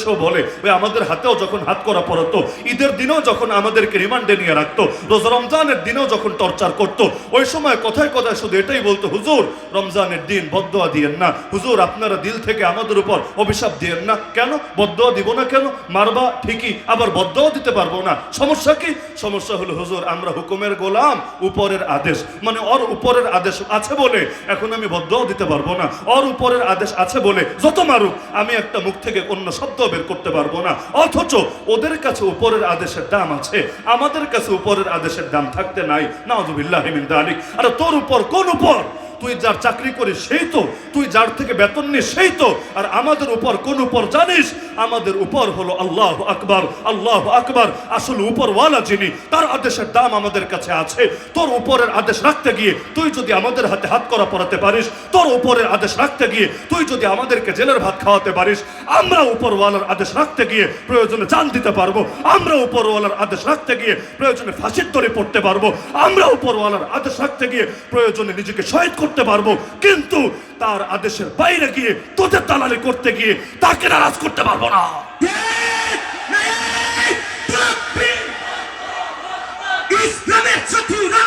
বাংলাদেশেও বলে, ওই আমাদের হাতেও যখন হাত করা পড়তো, ঈদের দিনেও যখন আমাদেরকে রিমান্ডে নিয়ে রাখতো, রোজা রমজানের দিনেও যখন টর্চার করতো, ওই সময় কথায় কথায় শুধু এটাই বলতো, হুজুর, রমজানের দিন বদোয়া দিয়েন না। হুজুর, আপনারা দিল থেকে আমাদের উপর অভিশাপ দিয়েন না। কেন? বদোয়া দিব না কেন? মারবা ঠিকই, আবার বদোয়া দিতে পারব না। সমস্যা কি? সমস্যা হলো, হুজুর, আমরা হুকুমের গোলাম, উপরের আদেশ। মানে ওর উপরের আদেশ আছে বলে এখন আমি বদোয়া দিতে পারব না। ওর উপরের আদেশ আছে বলে যত মারুক, আমি একটা মুখ থেকে অন্য শব্দ বের করতে পারব না। অথচ ওদের কাছে উপরের আদেশের দাম আছে। আমাদের কাছে উপরের আদেশের দাম থাকতে নাই। দালিক। আরে তোর উপর কোন উপর? তুই যার চাকরি করিস সেই তো, তুই যার থেকে বেতন নিস সেই তো। আর আমাদের উপর কোন উপর জানিস? আমাদের উপর হলো আল্লাহ আকবার আল্লাহ আকবার। আসলে উপরওয়ালা যিনি, তার আদেশের দাম আমাদের কাছে আছে। তোর উপরের আদেশ রাখতে গিয়ে তুই যদি আমাদের হাতে হাত করা পড়াতে পারিস, তোর উপরের আদেশ রাখতে গিয়ে তুই যদি আমাদেরকে জেলের ভাত খাওয়াতে পারিস, আমরা উপরওয়ালার আদেশ রাখতে গিয়ে প্রয়োজনে জান দিতে পারব। আমরা উপরওয়ালার আদেশ রাখতে গিয়ে প্রয়োজনে ফাঁসির দড়ি পড়তে পারব। আমরা উপরওয়ালার আদেশ রাখতে গিয়ে প্রয়োজনে নিজেকে শহীদ করতে পারব, কিন্তু তার আদেশের বাইরে গিয়ে তোদের দালালি করতে গিয়ে তাকে নারাজ করতে পারব না। ইসলামের শত্রুরা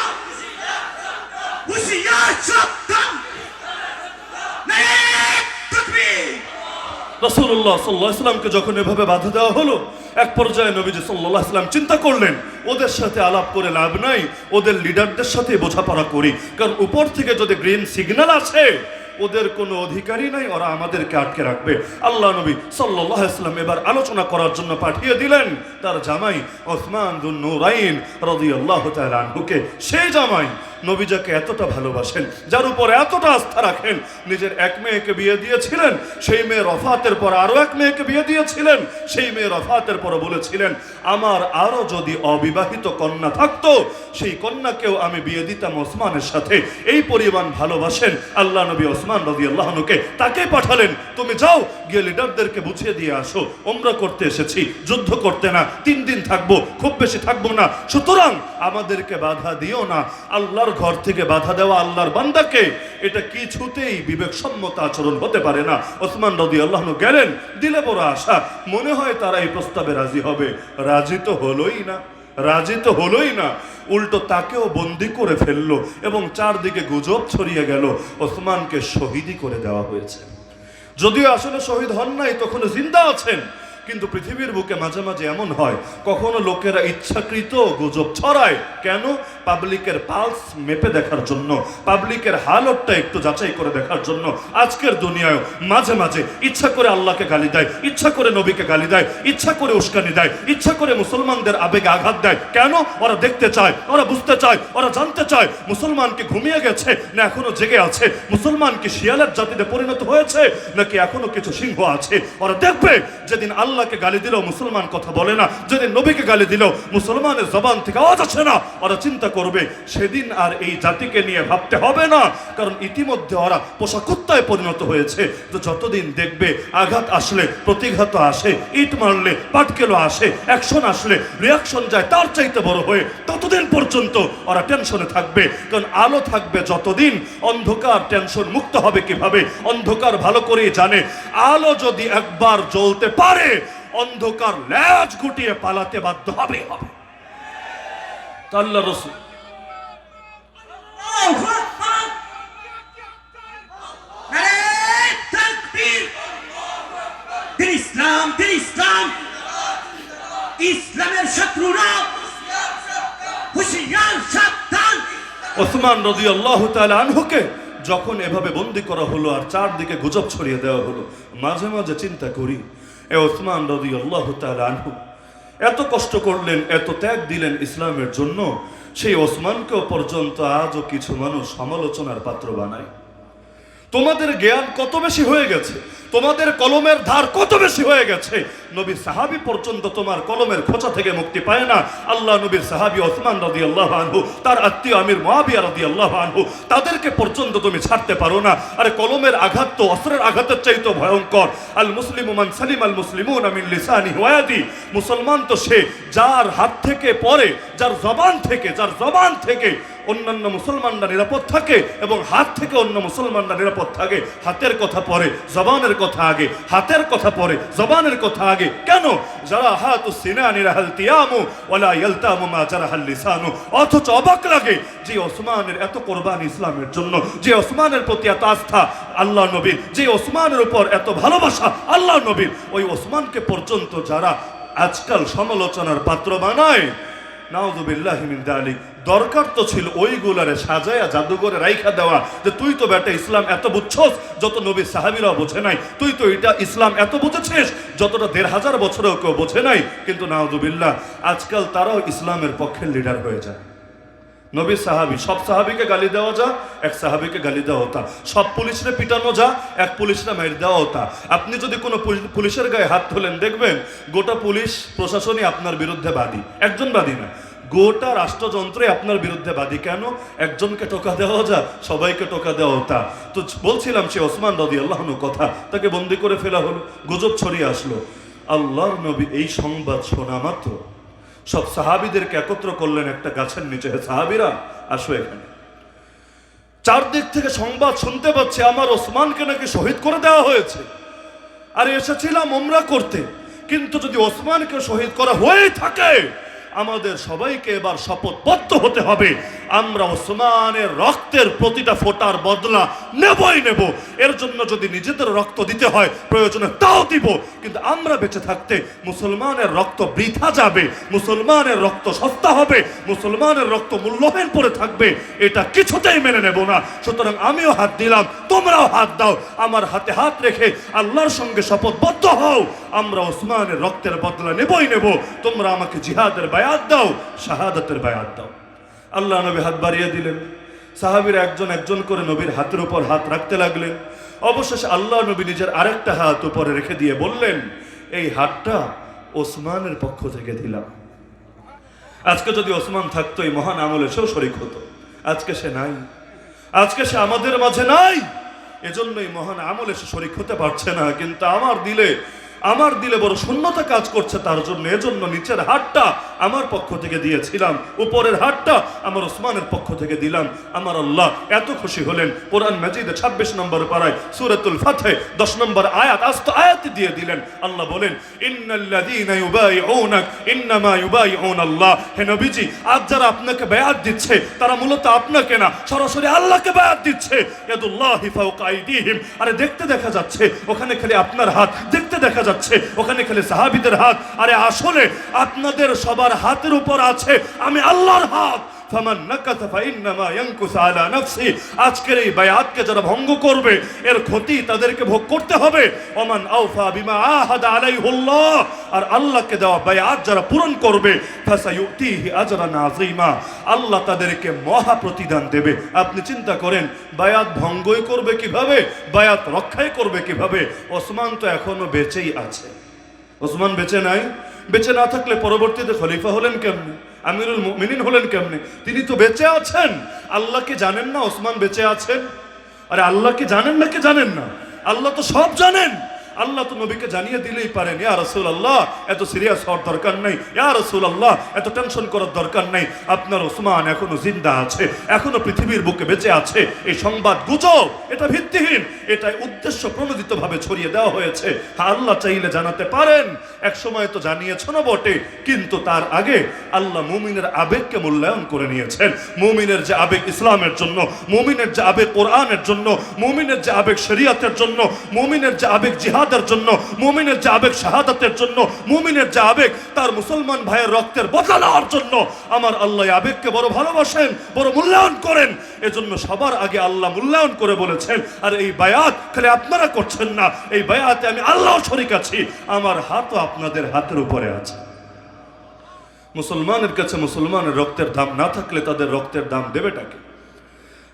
রসুল্লাহ সাল্লাহ ইসলামকে যখন এভাবে বাধা দেওয়া হলো, এক পর্যায়ে নবীজি সাল্লাহ ইসলাম চিন্তা করলেন, ওদের সাথে আলাপ করে লাভ নাই, ওদের লিডারদের সাথে বোঝাপড়া করি। কারণ উপর থেকে যদি গ্রিন সিগন্যাল আছে ওদের কোনো অধিকারই নাই, ওরা আমাদেরকে আটকে রাখবে। আল্লাহ নবী সাল্লাহ ইসলাম এবার আলোচনা করার জন্য পাঠিয়ে দিলেন তার জামাই ওসমান দুন নুরাইন রদি আল্লাহ আনহুকে। সেই জামাই নবীজাকে এতটা ভালোবাসেন, যার উপর এতটা আস্থা রাখেন, নিজের এক মেয়েকে বিয়ে দিয়েছিলেন, সেই মেয়ে রফাতের পর আরও এক মেয়েকে বিয়ে দিয়েছিলেন, সেই মেয়ে রফাতের পর বলেছিলেন, আমার আরও যদি অবিবাহিত কন্যা থাকতো, সেই কন্যাকেও আমি বিয়ে দিতাম ওসমানের সাথে। এই পরিমাণ ভালোবাসেন আল্লাহ নবী ওসমান রবি আল্লাহনুকে তাকে পাঠালেন, তুমি যাও, গিয়ে লিডারদেরকে বুঝিয়ে দিয়ে আসো। ওমরা করতে এসেছি, যুদ্ধ করতে না, তিন দিন থাকব, খুব বেশি থাকব না। সুতরাং আমাদেরকে বাধা দিও না। আল্লাহর ঘর থেকে বাধা দেওয়া আল্লাহর বান্দাকে, এটা কিছুতেই বিবেকসম্মত আচরণ হতে পারে না। ওসমান রদি আল্লাহনু গেলেন, দিলে বড় আশা। মনে হয় তারা এই প্রস্তাবে রাজি হবে। রাজি তো হলোই না, রাজি তো হলোই না। উল্টো তাকেও বন্দি করে ফেলল এবং চারদিকে গুজব ছড়িয়ে গেল। ওসমানকে শহীদই করে দেওয়া হয়েছে। যদিও আসলে শহীদ হন নাই, তখন জিন্দা আছেন। কিন্তু পৃথিবীর বুকে মাঝে মাঝে এমন হয়, কখনো লোকেরা ইচ্ছাকৃত গুজব ছড়ায়। কেন? পাবলিকের পালস মেপে দেখার জন্য, পাবলিকের হালতটা একটু যাচাই করে দেখার জন্য। আজকের দুনিয়ায় মাঝে মাঝে ইচ্ছা করে আল্লাহকে গালি দেয়, ইচ্ছা করে নবীকে গালি দেয়, ইচ্ছা করে উস্কানি দেয়, ইচ্ছা করে মুসলমানদের আবেগে আঘাত দেয়। কেন? ওরা দেখতে চায়, ওরা বুঝতে চায়, ওরা জানতে চায় মুসলমানকে ঘুমিয়ে গেছে, না এখনও জেগে আছে? মুসলমান কি শিয়ালের জাতিতে পরিণত হয়েছে, নাকি এখনও কিছু সিংহ আছে? ওরা দেখবে, যেদিন আল্লাহকে গালি দিলেও মুসলমান কথা বলে না। যেদিন নবীকে গালি দিলেও মুসলমানের জবান থেকে আওয়াজ আসে না, ওরা চিন্তা করবে, সেদিন আর এই জাতিকে নিয়ে ভাবতে হবে না। কারণ ইতিমধ্যে ওরা পোষা কুত্তায় পরিণত হয়েছে। তো যতদিন দেখবে আঘাত আসলে, প্রতিঘাত আসে, ইট মারলে পাটকেলো আসে, অ্যাকশন আসলে রিয়াকশন যায়, তার চাইতে বড় হয়ে ততদিন পর্যন্ত ওরা টেনশনে থাকবে। কারণ আলো থাকবে যতদিন, অন্ধকার টেনশন মুক্ত হবে কীভাবে? অন্ধকার ভালো করেই জানে। আলো যদি একবার জ্বলতে পারে অন্ধকার ল্যাজ গুটিয়ে পালাতে বাধ্য হবে হবে। রসুল। ইসলাম ইসলাম। ইসলামের শত্রুরা। হুশিয়ার সাবধান। ওসমান রদি আল্লাহ আনহুকে যখন এভাবে বন্দি করা হলো আর চারদিকে গুজব ছড়িয়ে দেওয়া হলো মাঝে মাঝে চিন্তা করি এ ওসমান রদি আল্লাহ আনহু। এত কষ্ট করলেন, এত ত্যাগ দিলেন ইসলামের জন্য, সেই ওসমানকেও পর্যন্ত আজও কিছু মানুষ সমালোচনার পাত্র বানায়। তোমাদের জ্ঞান কত বেশি হয়ে গেছে? তোমাদের কলমের ধার কত বেশি হয়ে গেছে? নবী সাহাবি পর্যন্ত তোমার কলমের খোঁচা থেকে মুক্তি পায় না। আল্লাহ নবীর সাহাবি ওসমান রদি আল্লাহ আনহু, তার আত্মীয় আমির মহাবিয়া রদি আল্লাহ আনহু, তাদেরকে পর্যন্ত তুমি ছাড়তে পারো না। আরে কলমের আঘাত তো অস্ত্রের আঘাতের চাইতে ভয়ঙ্কর। আল মুসলিম মান সালিম আল মুসলিমুন আমিন লিসানি ওয়াদি মুসলমান তো সে যার হাত থেকে পড়ে, যার জবান থেকে, যার জবান থেকে অন্যান্য মুসলমানরা নিরাপদ থাকে এবং হাত থেকে অন্য মুসলমানরা নিরাপদ থাকে। হাতের কথা পরে জবানের কথা আগে, হাতের কথা পরে, জবানের কথা আগে। কেন? যারা হাতু সিনানির হাল তিয়ামু, ওয়ালা ইয়ালতামু মা জারাহাল লিসানু। অথচ অবাক লাগে যে ওসমানের এত কোরবান ইসলামের জন্য, যে ওসমানের প্রতি এত আস্থা আল্লাহ নবীর, যে ওসমানের উপর এত ভালোবাসা আল্লাহ নবীর। ওই ওসমানকে পর্যন্ত যারা আজকাল সমালোচনার পাত্র বানায় নাউজুবিল্লাহ মিন দালিক। দরকার তো ছিল ওইগুলারে সাজায়া জাদুঘরে রাইখা দেওয়া যে তুই তো বেটা ইসলাম এত বুঝছস, যত নবী সাহাবিরা বোঝে নাই। তুই তো এটা ইসলাম এত বুঝেছিস, যতটা দেড় হাজার বছরেও কেউ বোঝে নাই। কিন্তু নাউজুবিল্লাহ, আজকাল তারাও ইসলামের পক্ষের লিডার হয়ে যায়। নবী সাহাবি, সব সাহাবিকে গালি দেওয়া যা, এক সাহাবিকে গালি দেওয়া হতা সব পুলিশরে পিটানো যা, এক পুলিশরা মেরে দেওয়া হতা আপনি যদি কোনো পুলি- পুলিশের গায়ে হাত তোলেন দেখবেন গোটা পুলিশ প্রশাসনই আপনার বিরুদ্ধে বাদী। একজন বাদী না গোটা রাষ্ট্রযন্ত্রে আপনার বিরুদ্ধে বাদী। কেন? একজনকে টোকা দেওয়া যা, সবাইকে টোকা দেওয়া হতা তো বলছিলাম সে ওসমান রদি আল্লাহনু কথা, তাকে বন্দি করে ফেলা হলো, গুজব ছড়িয়ে আসলো। আল্লাহর নবী এই সংবাদ শোনা মাত্র। সব সাহাবিদেরকে একত্র করলেন একটা গাছের নিচে। সাহাবিরা, আসো এখানে। চারদিক থেকে সংবাদ শুনতে পাচ্ছি আমার ওসমানকে নাকি শহীদ করে দেওয়া হয়েছে। আর এসেছিলাম ওমরা করতে, কিন্তু যদি ওসমানকে শহীদ করা হয়ে থাকে, আমাদের সবাইকে এবার শপথবদ্ধ হতে হবে। আমরা ওসমানের রক্তের প্রতিটা ফোটার বদলা নেবই নেব। এর জন্য যদি নিজেদের রক্ত দিতে হয়, প্রয়োজনে তাও দিব। কিন্তু আমরা বেঁচে থাকতে মুসলমানের রক্ত বৃথা যাবে, মুসলমানের রক্ত সস্তা হবে, মুসলমানের রক্ত মূল্যহীন পড়ে থাকবে, এটা কিছুতেই মেনে নেব না। সুতরাং আমিও হাত দিলাম, তোমরাও হাত দাও, আমার হাতে হাত রেখে আল্লাহর সঙ্গে শপথবদ্ধ হও। আমরা ওসমানের রক্তের বদলা নেবই নেব। তোমরা আমাকে জিহাদের বায়াত দাও, শাহাদাতের বায়াত দাও। আল্লাহ নবী হাত বাড়িয়ে দিলেন। সাহাবীর একজন একজন করে নবীর হাতের উপর হাত রাখতে লাগলেন। অবশেষে আল্লাহ নবী নিজের আরেকটা হাত উপরে রেখে দিয়ে বললেন, এই হাতটা ওসমানের পক্ষ থেকে দিলাম। আজকে যদি ওসমান থাকতো, এই মহান আমলে সেও শরিক হতো। আজকে সে নাই। আজকে সে আমাদের মাঝে নাই। এজন্যই মহান আমলে সে শরিক হতে পারছে না। কিন্তু আমার দিলে আমার দিলে বড় শূন্যতা কাজ করছে তার জন্য, এজন্য নিচের হাতটা আমার পক্ষ থেকে দিয়েছিলাম, উপরের হাতটা আমার ওসমানের পক্ষ থেকে দিলাম। আমার আল্লাহ এত খুশি হলেন, কোরআন মাজিদে ছাব্বিশ নম্বর পাড়ায় সুরাতুল ফাতে দশ নম্বর আয়াত, আস্ত আয়াত দিয়ে দিলেন। আল্লাহ বলেন আল্লাহ যারা আপনাকে বায়াত দিচ্ছে, তারা মূলত আপনাকে না, সরাসরি আল্লাহকে বায়াত দিচ্ছে। আরে দেখতে দেখা যাচ্ছে, ওখানে খালি আপনার হাত দেখা যাচ্ছে। ওখানে খালি সাহাবিদের হাত। আরে আসলে আপনাদের সবার হাতের উপর আছে। আমি আল্লাহর হাত। ফামান নাকাসা ফাইন্নামা ইয়ানকুসু আলা নাফসি। আজকের এই বায়াতকে যারা ভঙ্গ করবে, এর ক্ষতি তাদেরকে ভোগ করতে হবে। ওমান আউফা বিমা আহাদা আলাইহুল্লাহ। আর আল্লাহকে দেওয়া বায়াত যারা পূরণ করবে, ফাসায়ুতিহি আজরান আযীমা। আল্লাহ তাদেরকে মহা প্রতিদান দেবে। আপনি চিন্তা করেন, বায়াত ভঙ্গই করবে কীভাবে? বায়াত রক্ষাই করবে কীভাবে? ওসমান তো এখনও বেঁচেই আছে। ওসমান বেঁচে নাই। বেঁচে না থাকলে পরবর্তীতে খলিফা হলেন কেমনে? আমিরুল মিনিন হলেন কেমনে? তিনি তো বেঁচে আছেন। আল্লাহ কি জানেন না ওসমান বেঁচে আছেন? আরে আল্লাহ কি জানেন না কে জানেন না? আল্লাহ তো সব জানেন। আল্লাহ তো নবীকে জানিয়ে দিলেই পারেন ইয়া রসুল আল্লাহ এত সিরিয়াস হওয়ার দরকার নেই। ইয়া রসুল আল্লাহ এত টেনশন করার দরকার নেই। আপনার ওসমান এখনও জিন্দা আছে এখনও পৃথিবীর বুকে বেঁচে আছে। এই সংবাদ গুজব এটা ভিত্তিহীন এটাই উদ্দেশ্য প্রণোদিত ভাবে ছড়িয়ে দেওয়া হয়েছে। হ্যাঁ, আল্লাহ চাইলে জানাতে পারেন। এক সময় তো জানিয়েছ না বটে কিন্তু তার আগে আল্লাহ মুমিনের আবেগকে মূল্যায়ন করে নিয়েছেন। মুমিনের যে আবেগ ইসলামের জন্য মুমিনের যে আবেগ কোরআনের জন্য মুমিনের যে আবেগ শরিয়াতের জন্য মুমিনের যে আবেগ জিহাদের জন্য, মুমিনের যে আবেগ শাহাদাতের জন্য, মুমিনের যে আবেগ তার মুসলমান ভাইয়ের রক্তের বদলা নেওয়ার জন্য আমার আল্লাহ আবেগকে বড় ভালোবাসেন, বড় মূল্যায়ন করেন। এজন্য সবার আগে আল্লাহ মূল্যায়ন করে বলেছেন, আর এই বায়াত খালি আপনারা করছেন না, এই বায়াতে আমি আল্লাহ শরিক আছি, আমার হাতও আপনাদের হাতের উপরে আছে। মুসলমানের কাছে মুসলমানের রক্তের দাম না থাকলে তাদের রক্তের দাম দেবে দেবেটাকে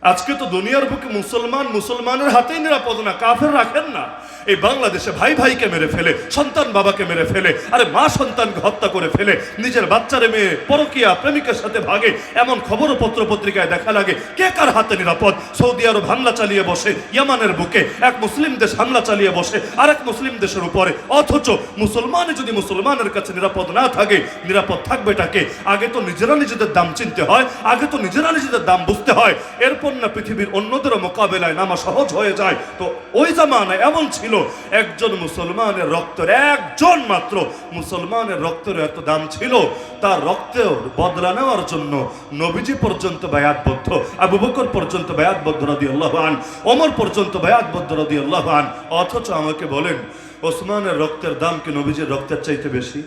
আজকে তো দুনিয়ার বুকে মুসলমান মুসলমানের হাতেই নিরাপদ না, কাফের রাখেন না। এই বাংলাদেশে ভাই ভাইকে মেরে ফেলে, সন্তান বাবাকে মেরে ফেলে, আরে মা সন্তানকে হত্যা করে ফেলে, নিজের বাচ্চারে মেয়ে পরকিয়া প্রেমিকের সাথে ভাগে, এমন খবর পত্র পত্রিকায় দেখা লাগে কে কার হাতে নিরাপদ। সৌদি আরব হামলা চালিয়ে বসে, ইয়ামানের বুকে এক মুসলিম দেশ হামলা চালিয়ে বসে, আরেক মুসলিম দেশের উপরে, অথচ মুসলমানে যদি মুসলমানের কাছে নিরাপদ না থাকে, নিরাপদ থাকবে তাকে? আগে তো নিজেরা নিজেদের দাম চিনতে হয়, আগে তো নিজেরা নিজেদের দাম বুঝতে হয়। এরপর না পৃথিবীর অন্যদের মোকাবেলায় নামা সহজ হয়ে যায়, তো ওই জামানায় এমন ছিল, একজন মুসলমানের রক্তের একজন মাত্র মুসলমানের রক্তের এত দাম ছিল, তার রক্তের বদলা নেওয়ার জন্য নবীজি পর্যন্ত বায়াতবদ্ধ, আবু বকর পর্যন্ত বায়াতবদ্ধ রদি আল্লাহ আন, ওমর পর্যন্ত বায়াতবদ্ধ রদি আল্লাহ আন, অথচ আমাকে বলেন, ওসমানের রক্তের দাম কি নবীজির রক্তের চাইতে বেশি?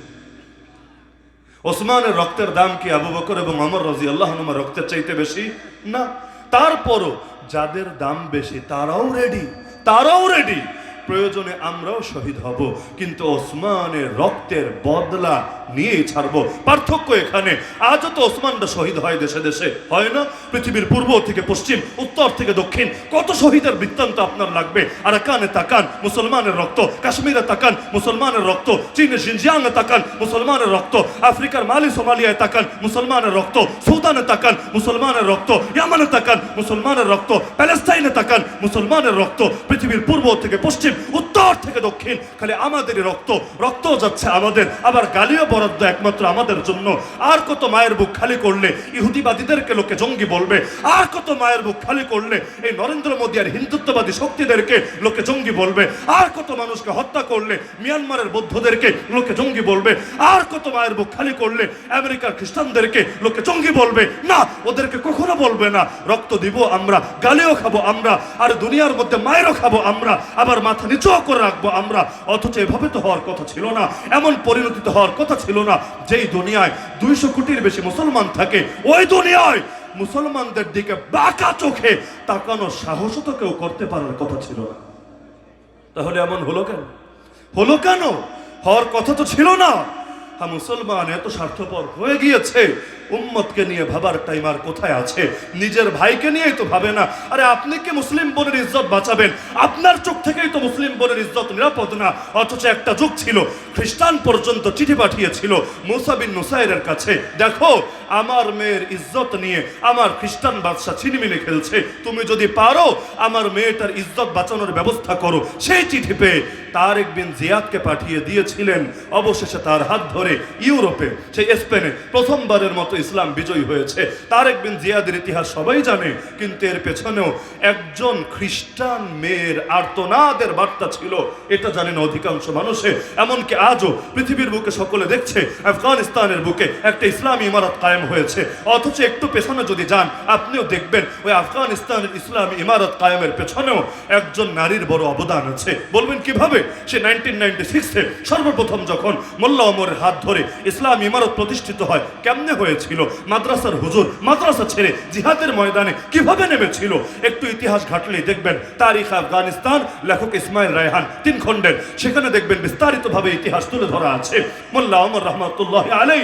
ওসমানের রক্তের দাম কি আবু বকর এবং অমর রাজি আল্লাহ রক্তের চাইতে বেশি? না। তারপরও যাদের দাম বেশি তারাও রেডি তারাও রেডি প্রয়োজনে আমরাও শহীদ হব। কিন্তু ওসমানের রক্তের বদলা নিয়েই ছাড়বো। পার্থক্য এখানে। আজও তো ওসমানরা শহীদ হয় দেশে দেশে। হয় না? পৃথিবীর পূর্ব থেকে পশ্চিম, উত্তর থেকে দক্ষিণ। কত শহীদের বৃত্তান্ত আপনার লাগবে? আর কানে তাকান, মুসলমানের রক্ত। কাশ্মীরে তাকান, মুসলমানের রক্ত। চীনের জিনজিয়াংয়ে তাকান, মুসলমানের রক্ত। আফ্রিকার মালি সোমালিয়ায় তাকান, মুসলমানের রক্ত। সুদানে তাকান, মুসলমানের রক্ত। ইয়ামানে তাকান, মুসলমানের রক্ত। প্যালেস্তাইনে তাকান, মুসলমানের রক্ত। পৃথিবীর পূর্ব থেকে পশ্চিম উত্তর থেকে দক্ষিণ। খালি আমাদেরই রক্ত রক্ত যাচ্ছে আমাদের। আবার গালিও বরাদ্দ একমাত্র আমাদের জন্য। আর কত মায়ের বুক খালি করলে ইহুদিবাদীদেরকে লোকে জঙ্গি বলবে? আর কত মায়ের বুক খালি করলে এই নরেন্দ্র মোদী আর হিন্দুত্ববাদী শক্তিদেরকে লোকে জঙ্গি বলবে? আর কত মানুষকে হত্যা করলে মিয়ানমারের বৌদ্ধদেরকে লোকে জঙ্গি বলবে? আর কত মায়ের বুক খালি করলে আমেরিকার খ্রিস্টানদেরকে লোকে জঙ্গি বলবে? না, ওদেরকে কখনো বলবে না। রক্ত দিব আমরা, গালিও খাব আমরা, আর দুনিয়ার মধ্যে মায়েরও খাব আমরা। আবার মাথা নিচুও করে রাখব আমরা। অথচ এভাবে তো হওয়ার কথা ছিল না। এমন পরিণতি তো হওয়ার কথা ছিল না, যেই দুনিয়ায় দুইশো কোটির বেশি মুসলমান থাকে, ওই দুনিয়ায় মুসলমানদের দিকে বাঁকা চোখে তাকানো সাহস তো কেউ করতে পারার কথা ছিল না। তাহলে এমন হলো কেন? হলো কেন? হওয়ার কথা তো ছিল না। মুসলমান এত স্বার্থপর হয়ে গিয়েছে। উম্মতকে নিয়ে ভাবার টাইম আর কোথায় আছে? নিজের ভাইকে নিয়েই তো ভাবে না। আরে আপনি কি মুসলিম বোনের ইজ্জত বাঁচাবেন? আপনার চোখ থেকেই তো মুসলিম বোনের ইজ্জত নিরাপদ না। অথচ একটা যুগ ছিল, খ্রিস্টান পর্যন্ত চিঠি পাঠিয়েছিল মুসাবিন নুসাইরের কাছে। দেখো আমার মেয়ের ইজ্জত নিয়ে আমার খ্রিস্টান বাদশা ছিনিমিনি খেলছে। তুমি যদি পারো, আমার মেয়েটার ইজ্জত বাঁচানোর ব্যবস্থা করো। সেই চিঠি পেয়ে তারেক বিন জিয়াদকে পাঠিয়ে দিয়েছিলেন। অবশেষে তার হাত ধরে ইউরোপে, সেই স্পেনে প্রথমবারের মতো ইসলাম বিজয়ী হয়েছে। তারেক বিন জিয়াদের ইতিহাস সবাই জানে, কিন্তু এর পেছনেও একজন খ্রিস্টান মেয়ের আর্তনাদের বার্তা ছিল। এটা জানেন অধিকাংশ মানুষে। এমনকি আজও পৃথিবীর বুকে সকলে দেখছে, আফগানিস্তানের বুকে একটা ইসলামী ইমারত কায়েম হয়েছে। অথচ একটু পেছনে যদি যান, আপনিও দেখবেন ওই আফগানিস্তানের ইসলামী ইমারত কায়েমের পেছনেও একজন নারীর বড় অবদান আছে। বলবেন কীভাবে? সে নাইনটিন নাইনটি সিক্সে সর্বপ্রথম যখন মোল্লা ওমরের হাত ধরে ইসলাম ইমারত প্রতিষ্ঠিত হয়, কেমনে হয়েছিল? মাদ্রাসার হুজুর মাদ্রাসা ছেড়ে জিহাদের ময়দানে কীভাবে নেমেছিল? একটু ইতিহাস ঘাটলেই দেখবেন তারিখ আফগানিস্তান, লেখক ইসমাইল রায়হান, তিন খণ্ডের। সেখানে দেখবেন বিস্তারিতভাবে ইতিহাস তুলে ধরা আছে। মোল্লা ওমর রহমতুল্লাহ আলাই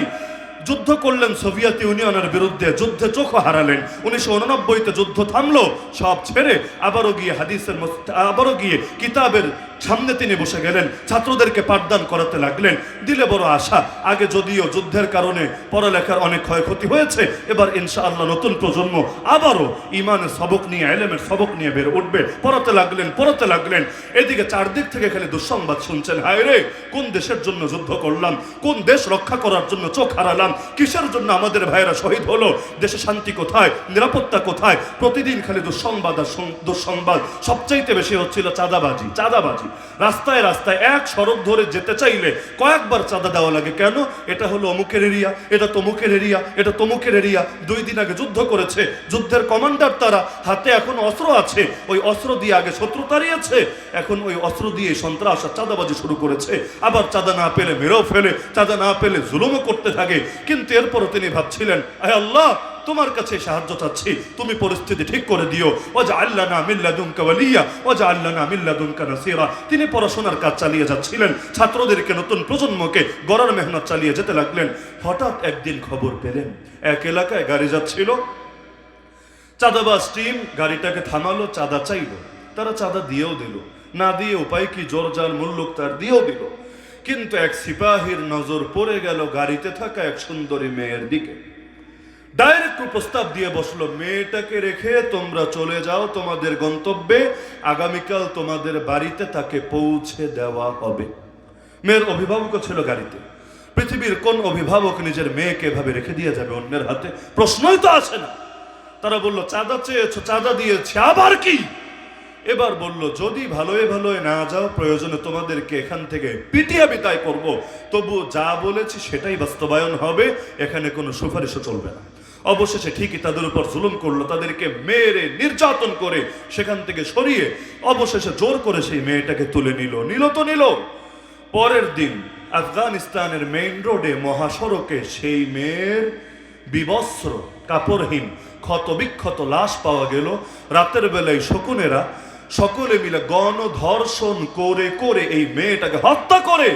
যুদ্ধ করলেন সোভিয়েত ইউনিয়নের বিরুদ্ধে, যুদ্ধে চোখ হারালেন। উনিশশো উননব্বইতে যুদ্ধ থামলো, সব ছেড়ে আবারও গিয়ে হাদিসের আবারও গিয়ে কিতাবের সামনে তিনি বসে গেলেন, ছাত্রদেরকে পাঠদান করাতে লাগলেন। দিলে বড় আশা। আগে যদিও যুদ্ধের কারণে পড়ালেখার অনেক ক্ষয়ক্ষতি হয়েছে, এবার ইনশাআল্লাহ নতুন প্রজন্ম আবারও ইমানের সবক নিয়ে, এলেমের সবক নিয়ে বের উঠবে। পড়াতে লাগলেন পড়াতে লাগলেন। এদিকে চারদিক থেকে খালি দুঃসংবাদ শুনছেন। হায় রে, কোন দেশের জন্য যুদ্ধ করলাম? কোন দেশ রক্ষা করার জন্য চোখ হারালাম? কিসের জন্য আমাদের ভাইয়েরা শহীদ হলো? দেশে শান্তি কোথায়? নিরাপত্তা কোথায়? প্রতিদিন খালি দুঃসংবাদ আর দুঃসংবাদ। সবচাইতে বেশি হচ্ছিল চাঁদাবাজি চাঁদাবাজি। রাস্তায় রাস্তায় এক সড়ক ধরে যেতে চাইলে কয়েকবার চাঁদা দেওয়া লাগে। কেন? এটা হলো অমুকের এরিয়া, এটা তমুকের এরিয়া, এটা তমুকের এরিয়া। দুই দিন আগে যুদ্ধ করেছে, যুদ্ধের কমান্ডার তারা, হাতে এখন অস্ত্র আছে। ওই অস্ত্র দিয়ে আগে শত্রু তাড়িয়েছে, এখন ওই অস্ত্র দিয়ে সন্ত্রাস আর চাঁদাবাজি শুরু করেছে। আবার চাঁদা না পেলে মেরেও ফেলে, চাঁদা না পেলে জুলুমও করতে থাকে। কিন্তু এরপরও তিনি ভাবছিলেন আয় আল্লাহ তোমার কাছে সাহায্য চাচ্ছি। তুমি পরিস্থিতি ঠিক করে দিও। ওজা আল্লাহ না মিল্লাদুনকা ওয়ালিয়া। ওজা আল্লাহ না মিল্লাদুনকা নাসিরা। তিনি পড়াশোনার কাজ চালিয়ে যাচ্ছিলেন। ছাত্রদেরকে নতুন প্রজন্মকে গড়ার মেহনত চালিয়ে যেতে লাগলেন। হঠাৎ একদিন খবর পেলেন, এক এলাকায় গাড়ি যাচ্ছিল। চাঁদাবাজ টিম গাড়িটাকে থামালো, চাঁদা চাইলো। তারা চাঁদা দিয়েও দিল। না দিয়ে উপায় কি, জোর যার মূল্যক তার দিয়েও দিল। কিন্তু এক সিপাহীর নজর পড়ে গেল গাড়িতে থাকা এক সুন্দরী মেয়ের দিকে। ডাইরেক্ট প্রস্তাব দিয়ে বসল, মেয়েটাকে রেখে তোমরা চলে যাও, তোমাদের গন্তব্যে। আগামীকাল তোমাদের বাড়িতে তাকে পৌঁছে দেওয়া হবে। মেয়ের অভিভাবকও ছিল গাড়িতে। পৃথিবীর কোন অভিভাবক নিজের মেয়েকে এভাবে রেখে দিয়ে যাবে অন্যের হাতে? প্রশ্নই তো আসে না। তারা বলল, চাঁদা চেয়েছো, চাঁদা দিয়েছে, আবার কি? এবার বলল, যদি ভালোই ভালোই না যাও, প্রয়োজনে তোমাদেরকে এখান থেকে পিটিয়ে বিদায় করব। তবু যা বলেছি সেটাই বাস্তবায়ন হবে। এখানে কোনো সুপারিশও চলবে না। অবশেষে ঠিকই তাদের উপর জুলুম করল, তাদেরকে মেরে নির্যাতন করে সেখান থেকে সরিয়ে অবশেষে জোর করে সেই মেয়েটাকে তুলে নিল। নিল তো নিল। পরের দিন আফগানিস্তানের মেইন রোডে মহাসড়কে সেই মেয়ের বিবস্ত্র, কাপড়হীন ক্ষত বিক্ষত লাশ পাওয়া গেল। রাতের বেলায় শকুনেরা সকলে মিলে গণধর্ষণ করে করে এই মেয়েটাকে হত্যা করে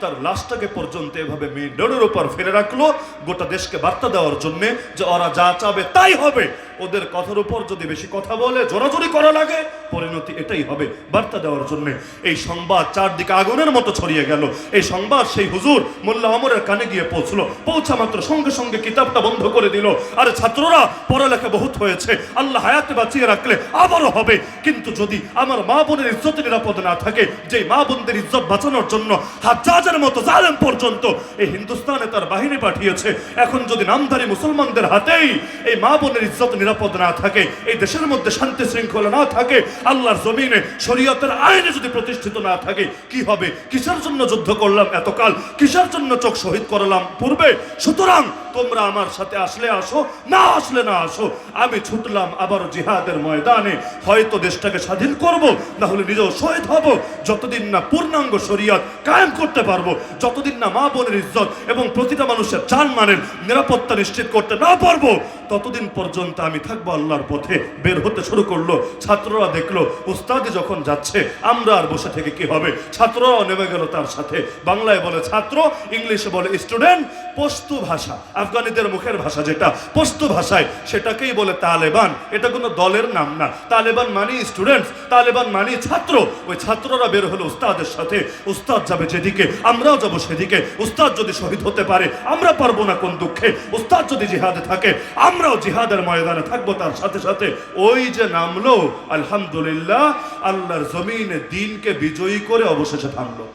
তার লাশটাকে পর্যন্ত এভাবে মেইন রোডের উপর ফেলে রাখল। গোটা দেশকে বার্তা দেওয়ার জন্যে যে ওরা যা চাবে তাই হবে। ওদের কথার উপর যদি বেশি কথা বলে, জোরাজোরি করা লাগে, পরিণতি এটাই হবে বার্তা দেওয়ার জন্য। এই সংবাদ চারদিকে আগুনের মতো ছড়িয়ে গেল। এই সংবাদ সেই হুজুর মোল্লা অমরের কানে গিয়ে পৌঁছলো। পৌঁছা মাত্র সঙ্গে সঙ্গে কিতাবটা বন্ধ করে দিল। আরে ছাত্ররা, পড়ালেখা বহুত হয়েছে। আল্লাহ হায়াতে বাঁচিয়ে রাখলে আবারও হবে। কিন্তু যদি আমার মা বোনের ইজ্জত নিরাপদ না থাকে যে মা বোনদের ইজ্জত বাঁচানোর জন্য হাজারের মতো জালেম পর্যন্ত এই হিন্দুস্তানে তার বাহিনী পাঠিয়েছে, এখন যদি নামধারী মুসলমানদের হাতেই এই মা বোনের ইজ্জত নিরাপদ না থাকে, এই দেশের মধ্যে শান্তি শৃঙ্খলা না থাকে, আল্লাহর জমিনে শরীয়তের আইনে যদি প্রতিষ্ঠিত না থাকে, কি হবে? কিসের জন্য যুদ্ধ করলাম এতকাল? কিসের জন্য চোখ শহীদ করলাম পূর্বে? সুতরাং তোমরা আমার সাথে আসলে আসো, না আসলে না আসো। আমি ছুটলাম আবার জিহাদের ময়দানে। হয়তো দেশটাকে স্বাধীন করব না হলে নিজেও শহীদ হব। যতদিন না পূর্ণাঙ্গ শরীয়ত কায়েম করতে পারব, যতদিন না মা বোনের ইজ্জত এবং প্রতিটা মানুষের জানমানের নিরাপত্তা নিশ্চিত করতে না পারব ততদিন পর্যন্ত আমি থাকব আল্লাহর পথে। বের হতে শুরু করল, ছাত্ররা দেখল, উস্তাদ যখন যাচ্ছে, আমরা আর বসে থেকে কি হবে? ছাত্ররাও নেমে গেল তার সাথে। বাংলায় বলে, ছাত্র, ইংলিশে বলে, স্টুডেন্ট পশতু ভাষা, আফগানিদের মুখের ভাষা যেটা পশতু ভাষায় সেটাকেই বলে তালেবান। এটা কোনো দলের নাম না। তালেবান মানি স্টুডেন্টস তালেবান মানি ছাত্র। ওই ছাত্ররা বের হলো উস্তাদের সাথে উস্তাদ যাবে যেদিকে, আমরাও যাব সেদিকে। উস্তাদ যদি শহীদ হতে পারে, আমরা পারব না কোন দুঃখে। উস্তাদ যদি জিহাদে থাকে, আমরাও জিহাদের ময়দানে থাকব তার সাথে সাথে। ওই যে নামলো, আলহামদুলিল্লাহ, আল্লাহর জমিনে দিনকে বিজয়ী করে অবশেষে থামলো।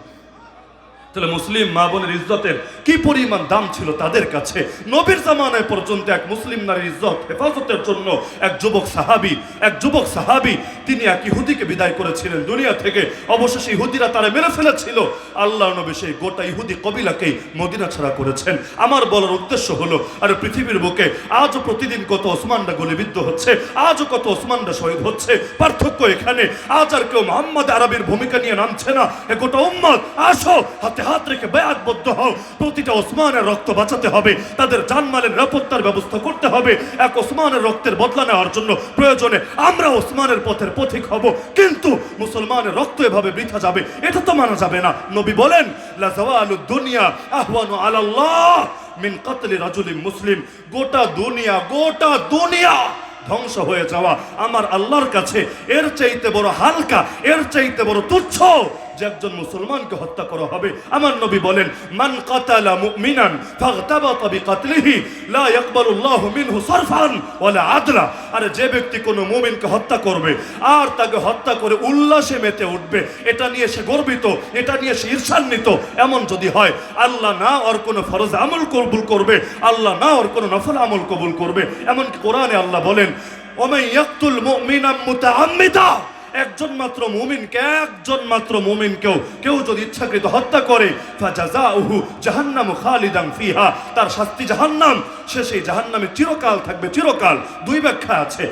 তাহলে মুসলিম মা বোনের ইজ্জতের কি পরিমাণ দাম ছিল তাদের কাছে? নবীর জামানায় পর্যন্ত এক মুসলিম নারীর ইজ্জত হেফাজতের জন্য এক যুবক সাহাবি, এক যুবক সাহাবি, তিনি এক ইহুদিকে বিদায় করেছিলেন দুনিয়া থেকে। অবশেষে ইহুদিরা তারা মেরে ফেলেছিল। আল্লাহ নবী সেই গোটা ইহুদি কবিলাকেই মদিনা ছাড়া করেছেন। আমার বলার উদ্দেশ্য হলো, আর পৃথিবীর বুকে আজও প্রতিদিন কত ওসমানরা গুলিবিদ্ধ হচ্ছে, আজও কত ওসমানরা শহীদ হচ্ছে, পার্থক্য এখানে। আজ আর কেউ মোহাম্মদ আরবির ভূমিকা নিয়ে নামছে না। এ গোটা উম্মত, আসো, হাতে হাত রেখে বেয়াতবদ্ধ হও। প্রতিটা ওসমানের রক্ত বাঁচাতে হবে। তাদের জানমালের নিরাপত্তার ব্যবস্থা করতে হবে। এক ওসমানের রক্তের বদলা নেওয়ার জন্য প্রয়োজনে আমরা ওসমানের পথের পথিক হব। কিন্তু মুসলমানের রক্ত এভাবে বৃথা যাবে, এটা তো মানা যাবে না। নবী বলেন দুনিয়া আহওয়ানু আলাল্লাহ মিন কতলি রাজুলিন মুসলিম। গোটা দুনিয়া গোটা দুনিয়া ধ্বংস হয়ে যাওয়া। আমার আল্লাহর কাছে এর চাইতে বড় হালকা, এর চাইতে বড় তুচ্ছ যে একজন মুসলমানকে হত্যা করা হবে। আমার নবী বলেন, মান কাতালা মুমিনান ফাগতাবাতা বিকাতলিহি, লা ইয়াকবালুল্লাহু মিনহু সারফান ওয়ালা আদলা। আরে যে ব্যক্তি কোনো মুমিনকে হত্যা করবে, আর তাকে হত্যা করে উল্লাসে মেতে উঠবে, এটা নিয়ে সে গর্বিত, এটা নিয়ে সে ঈর্ষান্বিত। এমন যদি হয়, আল্লাহ না ওর কোনো ফরজ আমল কবুল করবে, আল্লাহ না ওর কোনো নফল আমল কবুল করবে। এমনকি কোরআনে আল্লাহ বলেন, ওমাই ইয়াকতুল মুমিনাম মুতাআম্মিদা। একজন মাত্র মুমিনকে, একজন মাত্র মুমিনকেও কেউ যদি ইচ্ছাকৃত হত্যা করে জাহান্নাম খালিদান ফিহা, তার শাস্তি জাহান্নাম। সে সেই জাহান্নামে চিরকাল থাকবে, চিরকাল। দুই ব্যাখ্যা আছে।